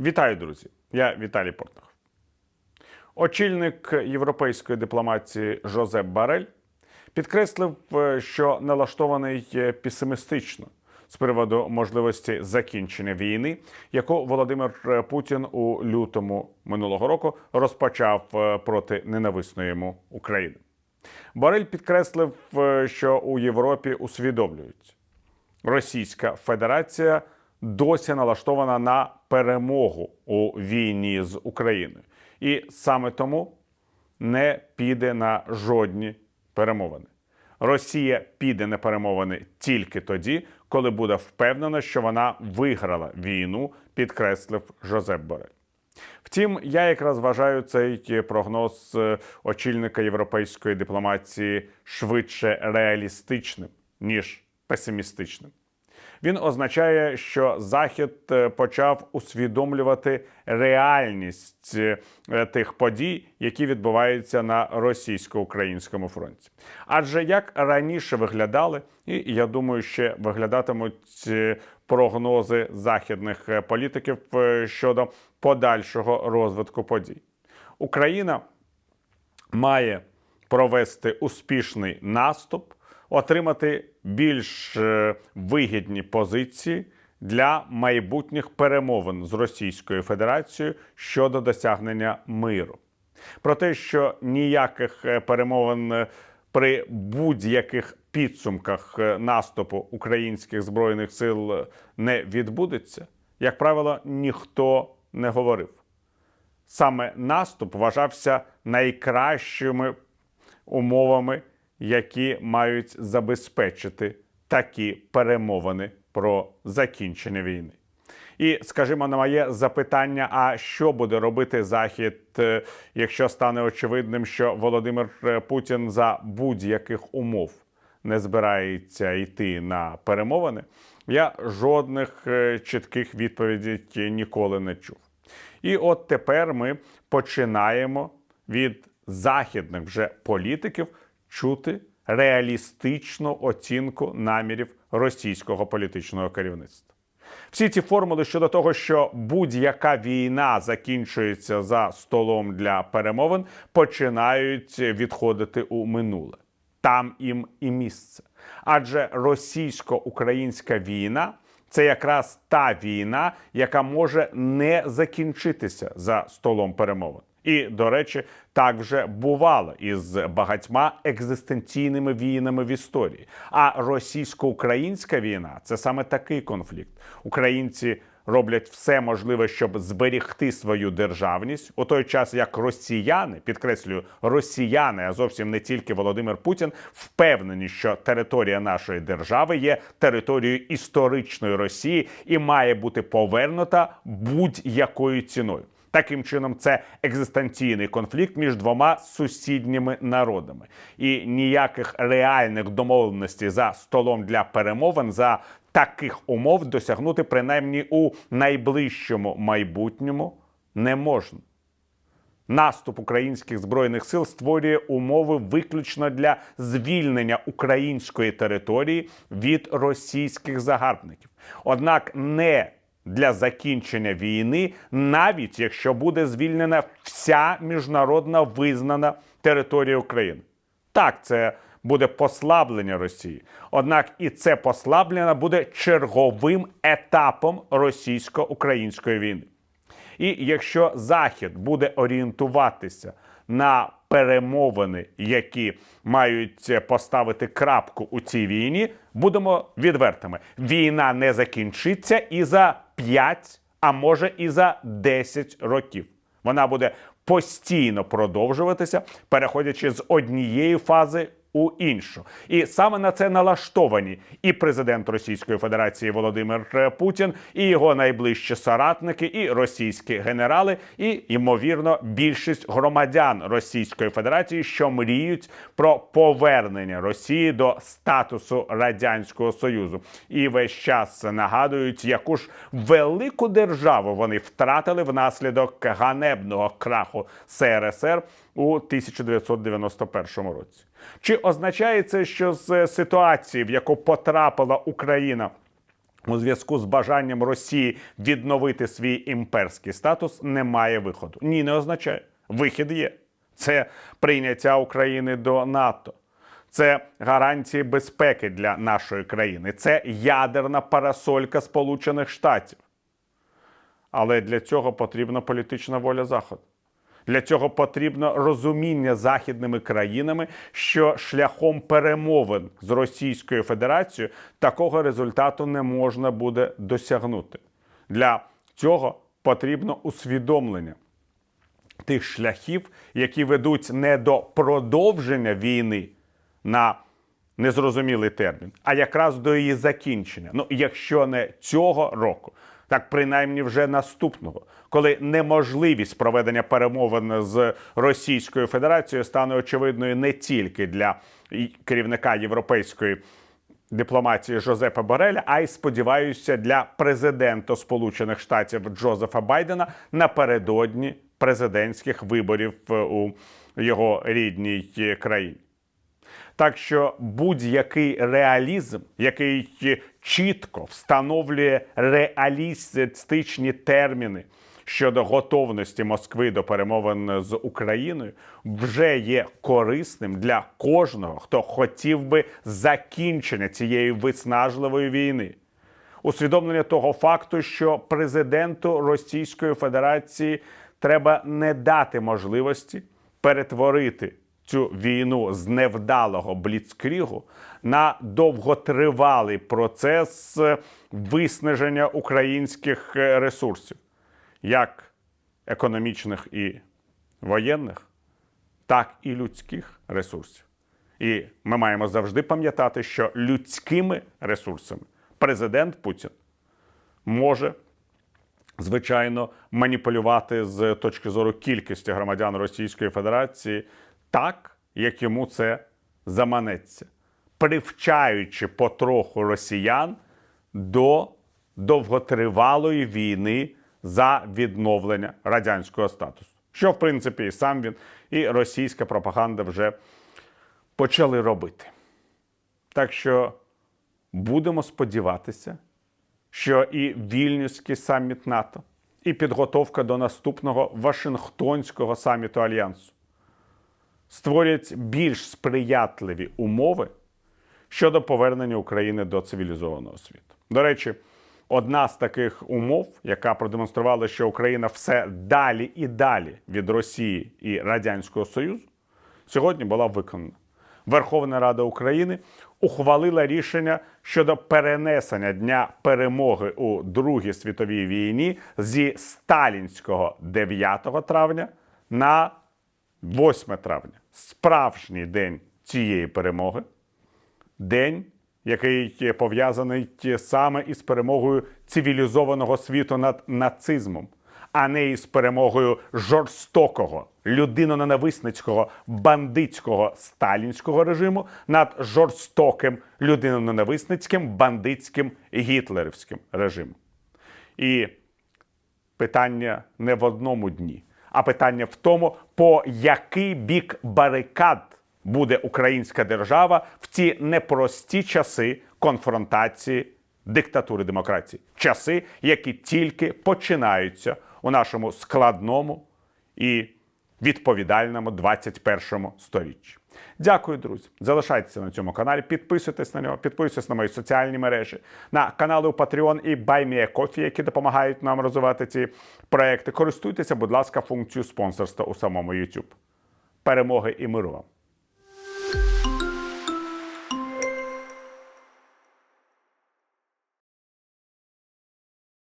Вітаю, друзі! Я Віталій Портнов. Очільник європейської дипломатії Жозеп Барель підкреслив, е, що налаштований песимістично з приводу можливості закінчення війни, яку Володимир е, Путін у лютому минулого року розпочав е, проти ненависної йому України. Барель підкреслив, що у Європі усвідомлюють, Російська Федерація досі налаштована на перемогу у війні з Україною, і саме тому не піде на жодні перемовини. Росія піде на перемовини тільки тоді, коли буде впевнена, що вона виграла війну, підкреслив Жозеп Борель. Втім, я якраз вважаю цей прогноз е, очільника європейської дипломатії швидше реалістичним ніж песимістичним. Він означає, що Захід е, почав усвідомлювати реальність е, тих подій, які відбуваються на російсько-українському фронті. Адже як раніше виглядали, і я думаю, ще виглядатимуть е, прогнози західних політиків щодо подальшого розвитку подій. Україна має провести успішний наступ, отримати більш е, вигідні позиції для майбутніх перемовин з Російською Федерацією щодо досягнення миру. Про те, що ніяких е, перемовин е, при будь-яких підсумках наступу українських збройних сил не відбудеться, як правило, ніхто не говорив саме наступ вважався найкращими умовами, які мають забезпечити такі перемовини про закінчення війни. І скажімо, на моє запитання: а що буде робити Захід, е, якщо стане очевидним, що Володимир е, Путін за будь-яких умов не збирається йти на перемовини? Я жодних е, чітких відповідей ніколи не чув. І от тепер ми починаємо від західних вже політиків чути реалістичну оцінку намірів російського політичного керівництва. Всі ці формули щодо того, що будь-яка війна закінчується за столом для перемовин, починають відходити у минуле. Там їм і місце. Адже російсько-українська війна це якраз та війна, яка може не закінчитися за столом перемовин. І, до речі, так вже бувало із багатьма екзистенційними війнами в історії. А російсько-українська війна це саме такий конфлікт. Українці роблять все можливе, щоб зберігти свою державність у той час, як росіяни, підкреслюю, росіяни, а зовсім не тільки Володимир Путін, впевнені, що територія нашої держави є територією історичної Росії і має бути повернута будь-якою ціною. Таким чином, це екзистенційний конфлікт між двома сусідніми народами, і ніяких реальних домовленостей за столом для перемовин за таких умов досягнути принаймні у найближчому майбутньому не можна. Наступ українських збройних сил створює умови виключно для звільнення української території від російських загарбників. Однак не для закінчення війни, навіть якщо буде звільнена вся міжнародно визнана територія України. Так, це буде послаблення Росії. Однак і це послаблення буде черговим етапом російсько-української війни. І якщо Захід буде орієнтуватися на перемовини, які мають поставити крапку у цій війні, будемо відвертими. Війна не закінчиться і за 5, а може і за 10 років. Вона буде постійно продовжуватися, переходячи з однієї фази у іншу. І саме на це налаштовані і президент Російської Федерації Володимир Путін, і його найближчі соратники, і російські генерали, і ймовірно більшість громадян Російської Федерації, що мріють про повернення Росії до статусу радянського союзу, і весь час нагадують, яку ж велику державу вони втратили внаслідок ганебного краху СРСР у 1991 році. Чи означає це, що з ситуації, в яку потрапила Україна у зв'язку з бажанням Росії відновити свій імперський статус немає виходу. Ні, не означає. Вихід є. Це прийняття України до НАТО. Це гарантії безпеки для нашої країни. Це ядерна парасолька Сполучених Штатів. Але для цього потрібна політична воля Заходу. Для цього потрібно розуміння західними країнами, що шляхом перемовин з Російською Федерацією такого результату не можна буде досягнути. Для цього потрібно усвідомлення тих шляхів, які ведуть не до продовження війни на незрозумілий термін, а якраз до її закінчення. Ну, якщо не цього року, так принаймні вже наступного, коли неможливість проведення перемовин з Російською Федерацією стане очевидною не тільки для керівника європейської дипломатії Жозепа Бореля, а й сподіваюся, для президента Сполучених Штатів Джозефа Байдена напередодні президентських виборів у його рідній е, країні. Так що будь-який реалізм, який чітко встановлює реалістичні терміни щодо готовності Москви до перемовин з Україною, вже є корисним для кожного, хто хотів би закінчення цієї виснажливої війни. Усвідомлення того факту, що президенту Російської Федерації треба не дати можливості перетворити цю війну з невдалого бліцкрігу на довготривалий процес е, виснаження українських е, ресурсів, як економічних і воєнних, так і людських ресурсів. І ми маємо завжди пам'ятати, що людськими ресурсами президент Путін може звичайно, маніпулювати з точки зору кількості громадян Російської Федерації так, як йому це заманеться, привчаючи потроху росіян до довготривалої війни за відновлення радянського статусу. Що, в принципі, і сам він, і російська пропаганда вже почали робити. Так що будемо сподіватися, що і Вільнюський саміт НАТО, і підготовка до наступного Вашингтонського саміту Альянсу створять більш сприятливі умови щодо повернення України до цивілізованого світу. До речі, одна з таких умов, яка продемонструвала, що Україна все далі і далі від Росії і Радянського Союзу, сьогодні була виконана. Верховна Рада України ухвалила рішення щодо перенесення дня перемоги у Другій світовій війні зі сталінського 9 травня на 8 травня. Справжній день цієї перемоги, день, який пов'язаний саме із перемогою цивілізованого світу над нацизмом, а не із перемогою жорстокого, людиноненависницького, бандитського сталінського режиму над жорстоким людиноненависницьким, бандитським гітлерівським режимом. І питання не в одному дні, а питання в тому, по який бік барикад буде українська держава в ці непрості часи конфронтації диктатури демократії, часи, які тільки починаються у нашому складному і відповідальному 21 сторіччі. Дякую, друзі. Залишайтеся на цьому каналі, підписуйтесь на нього, підписуйтесь на мої соціальні мережі, на канали у Patreon і BuyMeACoffee, які допомагають нам розвивати ці проекти. Користуйтеся, будь ласка, функцією спонсорства у самому YouTube. Перемоги і миру вам!